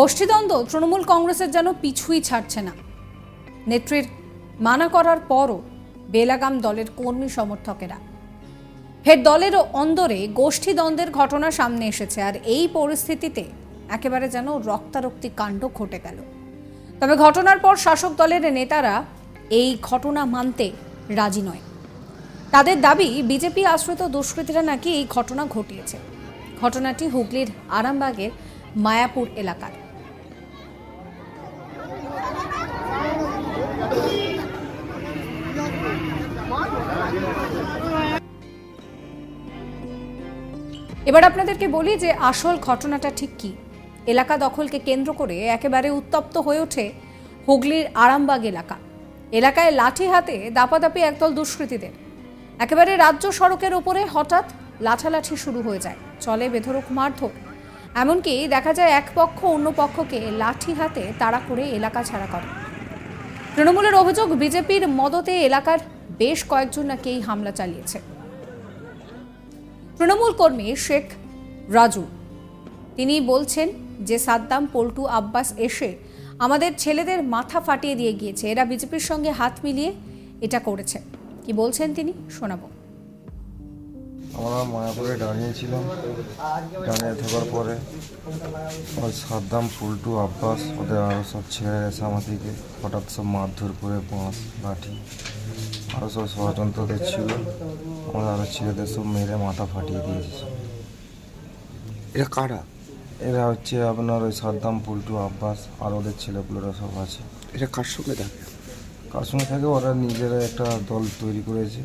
গোষ্ঠীদ্বন্দ্ব তৃণমূল কংগ্রেসের যেন পিছুই ছাড়ছে না। নেত্রীর মানা করার পরও বেলাগাম দলের কর্মী সমর্থকেরা। ফের দলেরও অন্দরে গোষ্ঠীদ্বন্দ্বের ঘটনা সামনে এসেছে আর এই পরিস্থিতিতে একেবারে যেন রক্তারক্তি কাণ্ড ঘটে গেল। তবে ঘটনার পর শাসক দলের নেতারা এই ঘটনা মানতে রাজি নয়। তাদের দাবি, বিজেপি আশ্রিত দুষ্কৃতীরা নাকি এই ঘটনা ঘটিয়েছে। ঘটনাটি হুগলির আরামবাগের মায়াপুর এলাকার। এবার আপনাদেরকে বলি যে আসল ঘটনাটা ঠিক কি। এলাকা দখলকে কেন্দ্র করে একেবারে উত্তপ্ত হয়ে ওঠে হুগলির আরামবাগ এলাকা। এলাকায় লাঠি হাতে দাপাদাপি একদল দুষ্কৃতীদের। একেবারে রাজ্য সড়কের ওপরে হঠাৎ লাঠালাঠি শুরু হয়ে যায়। চলে বেধরক মারধর এমনকি দেখা যায় এক পক্ষ অন্য পক্ষকে লাঠি হাতে তাড়া করে এলাকা ছাড়া করে। তৃণমূলের অভিযোগ, বিজেপির মদতে এলাকার বেশ কয়েকজন নাকি এই হামলা চালিয়েছে। তৃণমূল কর্মী শেখ রাজু। তিনি বলছেন যে, সাদ্দাম, পল্টু, আব্বাস এসে আমাদের ছেলেদের মাথা ফাটিয়ে দিয়ে গিয়েছে। এরা বিজেপির সঙ্গে হাত মিলিয়ে এটা করেছে। কি বলছেন তিনি? শোনাবো। আমরা মায়াপুরে দাঁড়িয়েছিলাম। দাঁড়িয়ে থাকার পরে ওই সাদ্দাম পুল্টু আব্বাস ওদের আরও সব ছেড়ে গেছে আমাদেরকে হঠাৎ সব মারধর করে বাঁশ লাঠি আরও সব ষড়যন্ত্রদের ছিল। আমাদের আরও ছেলেদের সব মেরে মাথা ফাটিয়ে দিয়েছে। এরা কারা? এরা হচ্ছে আপনার ওই সাদ্দাম পুল্টু আব্বাস আর ওদের ছেলেগুলোরা সব আছে। এরা কার সঙ্গে থাকে? কার সঙ্গে থাকে? ওরা নিজেরা একটা দল তৈরি করেছে।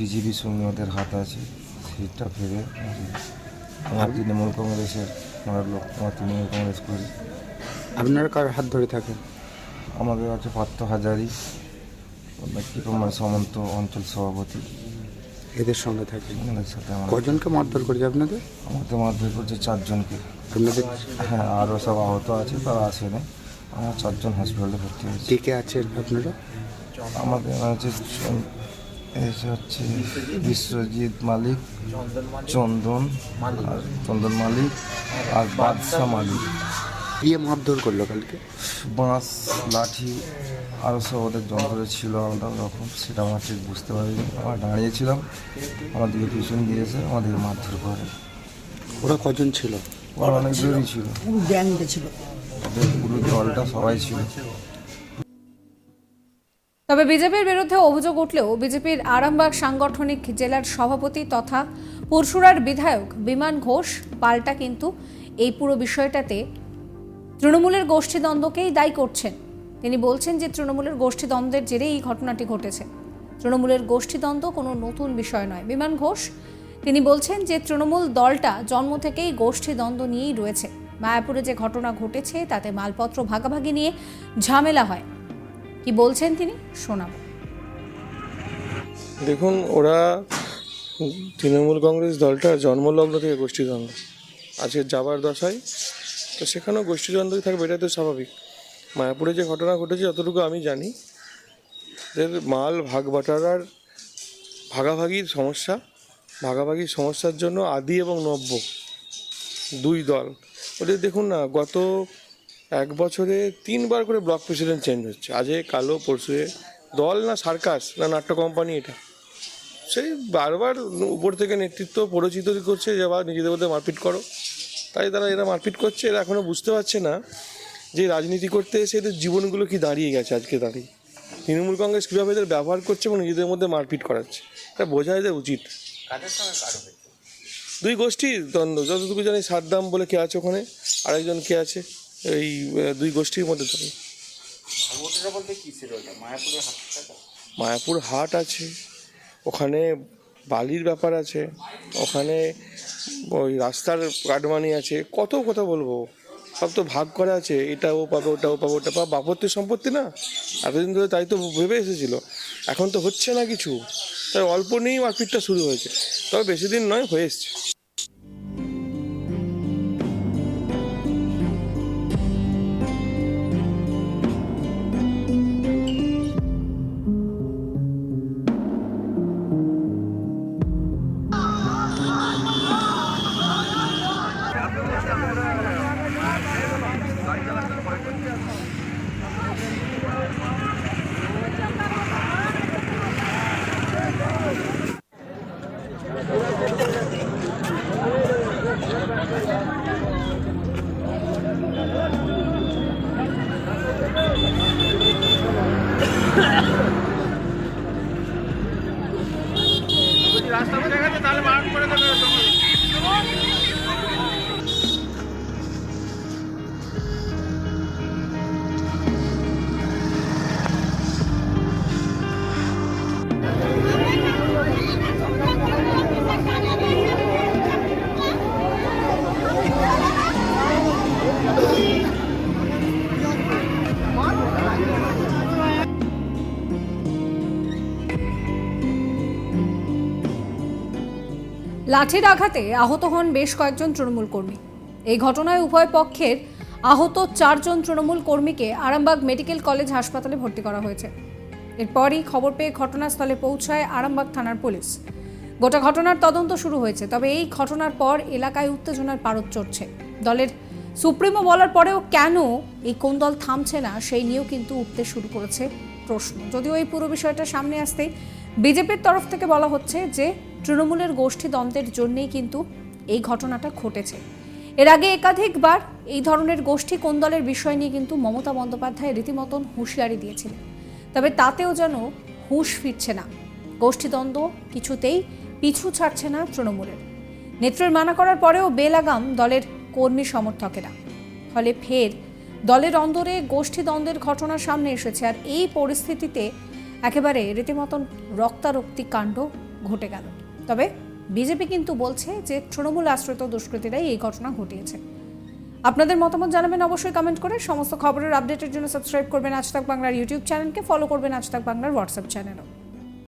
বিজেপির সঙ্গে হাত আছে সিটটা ফেরে আমার তৃণমূল কংগ্রেসের আমার লোক আমার তৃণমূল কংগ্রেস করি। আপনারা কার হাত ধরে থাকেন? আমাদের আছে পার্থ হাজারি কীরকম সামন্ত অঞ্চল সভাপতি। এদের সঙ্গে থাকেন? ওদের সাথে আমার কজনকে মারধর করেছে আপনাদের? আমাদের মারধর করছে চারজনকে। আপনাদের হ্যাঁ আরও সব আহত আছে তারা আসেনি আমার চারজন হসপিটালে ভর্তি হয়েছি। কে কে আছেন আপনারা? আমাদের হচ্ছে এই হচ্ছে বিশ্বজিৎ মালিক চন্দন আর চন্দন মালিক আর বাদশাহ মালিক। দিয়ে মারধর করল কালকে? বাঁশ লাঠি আরও সব ওদের যন্ত্র ছিল আলাদা রকম সেটা আমরা ঠিক বুঝতে পারিনি। আমরা দাঁড়িয়েছিলাম আমাদেরকে পিছন দিয়েছে আমাদেরকে মারধর করে। ওরা কজন ছিল? ওরা অনেক দূরই ছিল। গ্যাংটা ছিল। ওদের পুরো দলটা সবাই ছিল। তবে বিজেপির বিরুদ্ধে অভিযোগ উঠলেও বিজেপির আরামবাগ সাংগঠনিক জেলার সভাপতি তথা পরশুরার বিধায়ক বিমান ঘোষ পাল্টা কিন্তু এই পুরো বিষয়টাতে তৃণমূলের গোষ্ঠীদ্বন্দ্বকেই দায়ী করছেন। তিনি বলছেন যে তৃণমূলের গোষ্ঠীদ্বন্দ্বের জেরে এই ঘটনাটি ঘটেছে। তৃণমূলের গোষ্ঠীদ্বন্দ্ব কোনো নতুন বিষয় নয়। বিমান ঘোষ, তিনি বলছেন যে তৃণমূল দলটা জন্ম থেকেই গোষ্ঠীদ্বন্দ্ব নিয়েই রয়েছে। মায়াপুরে যে ঘটনা ঘটেছে, তাতে মালপত্র ভাগাভাগি নিয়ে ঝামেলা হয়। কি বলছেন তিনি? শোনাবো। দেখুন, ওরা তৃণমূল কংগ্রেস দলটা জন্মলগ্ন থেকে গোষ্ঠীদ্বন্দ্ব। আজকে যাবার দশায়, তো সেখানেও গোষ্ঠীদ্বন্দ্বই থাকবে, এটাই তো স্বাভাবিক। মায়াপুরে যে ঘটনা ঘটেছে, যতটুকু আমি জানি এদের মাল ভাগ বাটারার ভাগাভাগির সমস্যা, ভাগাভাগির সমস্যার জন্য আদি এবং নব্য দুই দল। ওদের দেখুন না, গত এক বছরে তিনবার করে ব্লক প্রেসিডেন্ট চেঞ্জ হচ্ছে। আজে কালো পরশুয়ে। দল না সার্কাস না নাট্য কোম্পানি এটা? সেই বারবার উপর থেকে নেতৃত্ব পরিচিত করছে যে বা নিজেদের মধ্যে মারপিট করো। তাই তারা এরা মারপিট করছে এরা এখনও বুঝতে পারছে না যে রাজনীতি করতে এসে এদের জীবনগুলো কি দাঁড়িয়ে গেছে আজকে দাঁড়িয়ে? তৃণমূল কংগ্রেস কীভাবে এদের ব্যবহার করছে এবং নিজেদের মধ্যে মারপিট করাচ্ছে? এটা বোঝা এদের উচিত। দুই গোষ্ঠীর দ্বন্দ্ব। যতটুকু জানি সাদ্দাম বলে কে আছে ওখানে? আরেকজন কে আছে? এই দুই গোষ্ঠীর মধ্যে দ্বন্দ্ব মায়াপুর হাট আছে ওখানে বালির ব্যাপার আছে ওখানে ওই রাস্তার কাটমানি আছে কত কথা বলব। সব তো ভাগ করা আছে এটা ও পাবে ওটা ও পাবে ওটা পাবে বাপত্তির সম্পত্তি না? এতদিন ধরে তাই তো ভেবে এসেছিল। এখন তো হচ্ছে না কিছু। তাই অল্প নিয়েই মারপিটটা শুরু হয়েছে। তবে বেশি দিন নয় হয়ে এসছে। লাঠির আঘাতে আহত হন বেশ কয়েকজন তৃণমূল কর্মী। এই ঘটনায় উভয় পক্ষের আহত চারজন তৃণমূল কর্মীকে আরামবাগ মেডিকেল কলেজ হাসপাতালে ভর্তি করা হয়েছে। এরপরই খবর পেয়ে ঘটনাস্থলে পৌঁছায় আরামবাগ থানার পুলিশ। গোটা ঘটনার তদন্ত শুরু হয়েছে, তবে এই ঘটনার পর এলাকায় উত্তেজনার পারদ চড়ছে। দলের সুপ্রিমো বলার পরেও কেন এই কোন দল থামছে না, সেই নিয়েও কিন্তু উঠতে শুরু করেছে প্রশ্ন। যদিও এই পুরো বিষয়টা সামনে আসতেই বিজেপির তরফ থেকে বলা হচ্ছে যে, তৃণমূলের গোষ্ঠী দ্বন্দ্বের জন্যেই কিন্তু এই ঘটনাটা ঘটেছে। এর আগে একাধিকবার এই ধরনের গোষ্ঠী কোন দলের বিষয় নিয়ে কিন্তু মমতা বন্দ্যোপাধ্যায় রীতিমতন হুঁশিয়ারি দিয়েছিলেন। তবে তাতেও যেন হুঁশ ফিরছে না। গোষ্ঠীদ্বন্দ্ব কিছুতেই পিছু ছাড়ছে না তৃণমূলের। নেত্রের মানা করার পরেও বেলাগাম দলের কর্মী সমর্থকেরা। ফলে ফের দলের অন্দরে গোষ্ঠী দ্বন্দ্বের ঘটনা সামনে এসেছে আর এই পরিস্থিতিতে একেবারে রীতিমতন রক্তারক্তি কাণ্ড ঘটে গেল। তবে বিজেপি কিন্তু বলছে যে তৃণমূল আশ্রিত দুষ্কৃতীরাই এই ঘটনা ঘটিয়েছে। আপনাদের মতামত জানাবেন অবশ্যই কমেন্ট করে। সমস্ত খবরের আপডেটের জন্য সাবস্ক্রাইব করবেন আজ তাক বাংলার ইউটিউব চ্যানেলকে ফলো করবেন আজ তাক বাংলার হোয়াটসঅ্যাপ চ্যানেলও